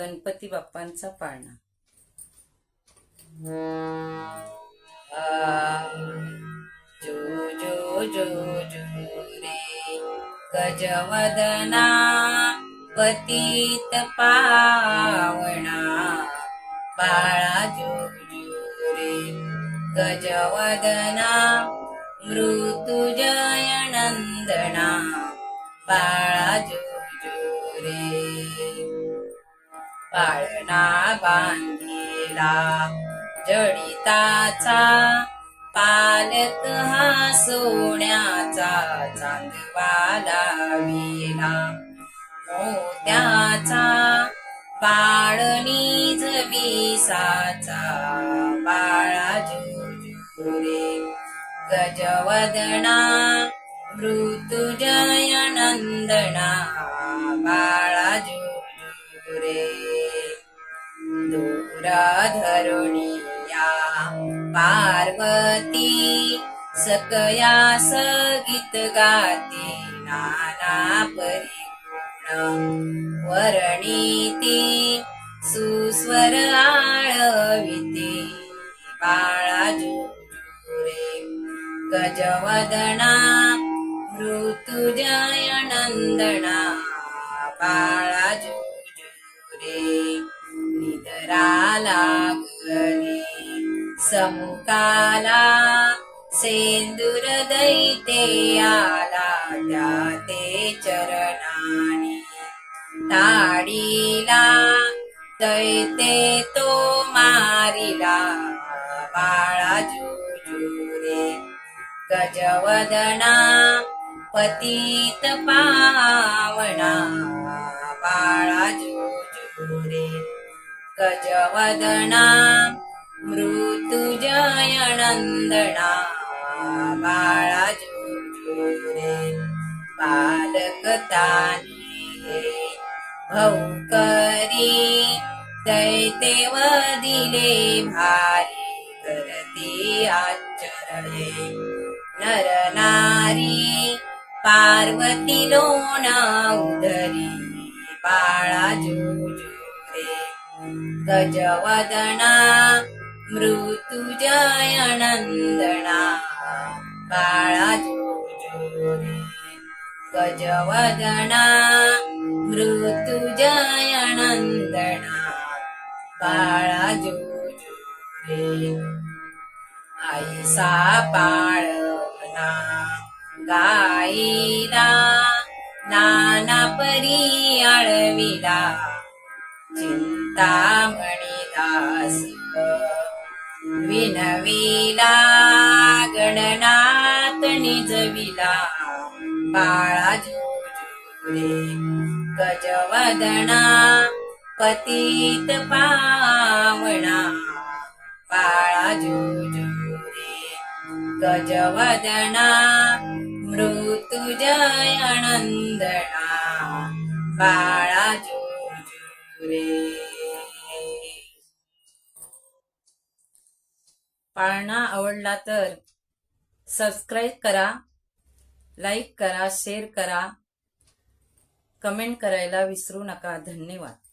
गणपती बाप्पांचा पाळणा. जो जो जो जो रे गजवदना पतित पावणा. बाळा जो जो रे गजवदना मृत्युजय नंदना बाळा जो पाळणा बांधिला जडिताचा पालक हा सोन्याचा चांदवा लाविला. मोत्याचा पाळणी जविसाचा बाळा जुजुरे गजवदना मृत्युजय नंदना बाळा दूरधरुणिया पार्वती सकया सगीत गाते नाना परिपूर्ण वर्णिती सुस्वर आळविते बाळा जुजुरे गजवदना मृत्युजय नंदना लागली समुकाला सेंदूर दैते आला त्या ते चरणाने. ताडीला दैते तो मारिला बाळा जुजुरे. गजवदना पतित पावणा बाळा जुजुरे. गजवदना मृत्युजयनन्दना नंदना बाळा भौकरी दैतेव दिले भारी करते आचरणे नर नारी पार्वती लोना उदरी बाळा गजवदना मृत्युजय नंदना बाळा गजवदना मृत्युजय नंदना बाळा जुजुरे आईसा पाळना गाईला नाना परी आळविला। दास विनविला गणनाथ निजविला बाळा जुजुरे गजवदना पतित पावणा बाळा गजवदना मृत्युजय नंदना बाळा पाळणा आवडला तर सबस्क्राईब करा लाईक करा शेअर करा. कमेंट करायला विसरू नका. धन्यवाद.